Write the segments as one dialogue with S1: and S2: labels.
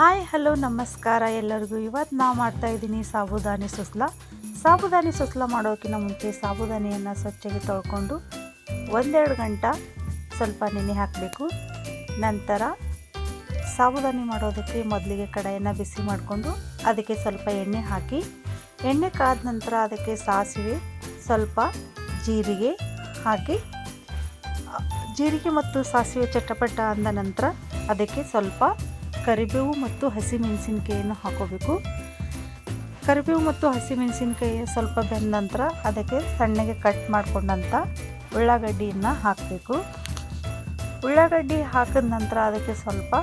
S1: Hi, hello, ನಮಸ್ಕಾರ. ಎಲ್ಲರಿಗೂ ಇವತ್ತು ನಾವು ಮಾಡ್ತಾ ಇದ್ದೀನಿ ಸಾಬುದಾನಿ ಸುಸ್ಲ. ಸಾಬುದಾನಿ ಸುಸ್ಲ ಮಾಡೋಕ್ಕಿಂತ ಮುಂಚೆ ಸಾಬುದಾನಿಯನ್ನು ಸ್ವಚ್ಛಗೆ ತೊಳ್ಕೊಂಡು ಒಂದೆರಡು ಗಂಟೆ ಸ್ವಲ್ಪ ನೆನೆ ಹಾಕಬೇಕು. ನಂತರ ಸಾಬುದಾನಿ ಮಾಡೋದಕ್ಕೆ ಮೊದಲಿಗೆ ಕಡಾಯನ್ನು ಬಿಸಿ ಮಾಡಿಕೊಂಡು ಅದಕ್ಕೆ ಸ್ವಲ್ಪ ಎಣ್ಣೆ ಹಾಕಿ, ಎಣ್ಣೆ ಕಾದ ನಂತರ ಅದಕ್ಕೆ ಸಾಸಿವೆ ಸ್ವಲ್ಪ ಜೀರಿಗೆ ಹಾಕಿ, ಜೀರಿಗೆ ಮತ್ತು ಸಾಸಿವೆ ಚಟಪಟ ಅಂದ ನಂತರ ಅದಕ್ಕೆ ಸ್ವಲ್ಪ ಕರಿಬೇವು ಮತ್ತು ಹಸಿಮೆಣಸಿನ್ಕಾಯಿಯನ್ನು ಹಾಕೋಬೇಕು. ಕರಿಬೇವು ಮತ್ತು ಹಸಿಮೆಣಸಿನ್ಕಾಯಿ ಸ್ವಲ್ಪ ಬೆಂದ ನಂತರ ಅದಕ್ಕೆ ಸಣ್ಣಗೆ ಕಟ್ ಮಾಡಿಕೊಂಡಂಥ ಉಳ್ಳಾಗಡ್ಡಿಯನ್ನು ಹಾಕಬೇಕು. ಉಳ್ಳಾಗಡ್ಡಿ ಹಾಕಿದ ನಂತರ ಅದಕ್ಕೆ ಸ್ವಲ್ಪ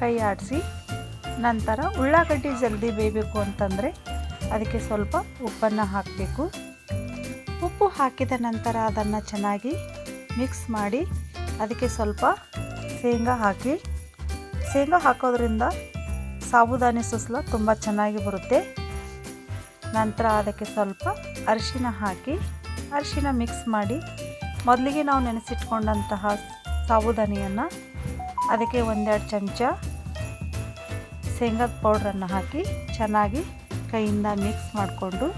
S1: ಕೈ ಆಡಿಸಿ ನಂತರ ಉಳ್ಳಾಗಡ್ಡಿ ಜಲ್ದಿ ಬೇಯಬೇಕು ಅಂತಂದರೆ ಅದಕ್ಕೆ ಸ್ವಲ್ಪ ಉಪ್ಪನ್ನು ಹಾಕಬೇಕು. ಉಪ್ಪು ಹಾಕಿದ ನಂತರ ಅದನ್ನು ಚೆನ್ನಾಗಿ ಮಿಕ್ಸ್ ಮಾಡಿ ಅದಕ್ಕೆ ಸ್ವಲ್ಪ ಶೇಂಗಾ ಹಾಕಿ ಶೇಂಗಾ ಹಾಕೋದ್ರಿಂದ ಸಾಬುದಾನಿ ಸುಸ್ಲ ತುಂಬ ಚೆನ್ನಾಗಿ ಬರುತ್ತೆ. ನಂತರ ಅದಕ್ಕೆ ಸ್ವಲ್ಪ ಅರಿಶಿನ ಹಾಕಿ, ಅರಿಶಿನ ಮಿಕ್ಸ್ ಮಾಡಿ ಮೊದಲಿಗೆ ನಾವು ನೆನೆಸಿಟ್ಕೊಂಡಂತಹ ಸಾಬುದಾನಿಯನ್ನು ಅದಕ್ಕೆ ಒಂದೆರಡು ಚಮಚ ಶೇಂಗಾದ ಪೌಡ್ರನ್ನು ಹಾಕಿ ಚೆನ್ನಾಗಿ ಕೈಯಿಂದ ಮಿಕ್ಸ್ ಮಾಡಿಕೊಂಡು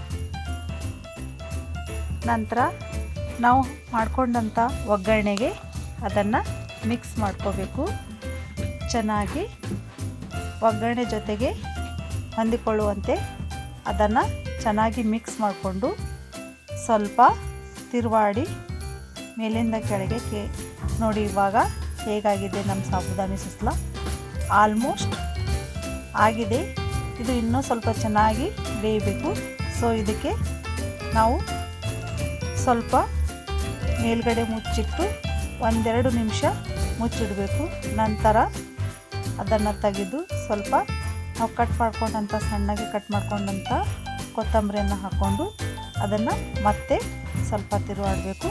S1: ನಂತರ ನಾವು ಮಾಡಿಕೊಂಡಂಥ ಒಗ್ಗರಣೆಗೆ ಅದನ್ನು ಮಿಕ್ಸ್ ಮಾಡ್ಕೋಬೇಕು. ಚೆನ್ನಾಗಿ ಒಗ್ಗರಣೆ ಜೊತೆಗೆ ಹೊಂದಿಕೊಳ್ಳುವಂತೆ ಅದನ್ನು ಚೆನ್ನಾಗಿ ಮಿಕ್ಸ್ ಮಾಡಿಕೊಂಡು ಸ್ವಲ್ಪ ತಿರುವಾಡಿ ಮೇಲಿಂದ ಕೆಳಗೆ ಕೇ, ನೋಡಿ ಇವಾಗ ಹೇಗಾಗಿದೆ ನಮ್ಮ ಸಾಬುದಾನಿ ಸುಸ್ಲ. ಆಲ್ಮೋಸ್ಟ್ ಆಗಿದೆ. ಇದು ಇನ್ನೂ ಸ್ವಲ್ಪ ಚೆನ್ನಾಗಿ ಬೇಯಬೇಕು. ಸೊ ಇದಕ್ಕೆ ನಾವು ಸ್ವಲ್ಪ ಮೇಲ್ಗಡೆ ಮುಚ್ಚಿಟ್ಟು ಒಂದೆರಡು ನಿಮಿಷ ಮುಚ್ಚಿಡಬೇಕು. ನಂತರ ಅದನ್ನು ತೆಗೆದು ಸ್ವಲ್ಪ ನಾವು ಕಟ್ ಮಾಡ್ಕೊಂಡಂಥ ಸಣ್ಣಗೆ ಕಟ್ ಮಾಡ್ಕೊಂಡಂಥ ಕೊತ್ತಂಬರಿಯನ್ನು ಹಾಕ್ಕೊಂಡು ಅದನ್ನು ಮತ್ತೆ ಸ್ವಲ್ಪ ತಿರುವಾಡಬೇಕು.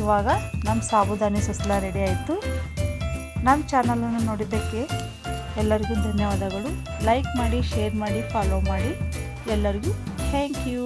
S1: ಇವಾಗ ನಮ್ಮ ಸಾಬುದಾನಿ ಸುಸ್ಲ ರೆಡಿ ಆಯಿತು. ನಮ್ಮ ಚಾನಲನ್ನು ನೋಡಿದ್ದಕ್ಕೆ ಎಲ್ಲರಿಗೂ ಧನ್ಯವಾದಗಳು. ಲೈಕ್ ಮಾಡಿ ಶೇರ್ ಮಾಡಿ ಫಾಲೋ ಮಾಡಿ. ಎಲ್ಲರಿಗೂ ಥ್ಯಾಂಕ್ ಯು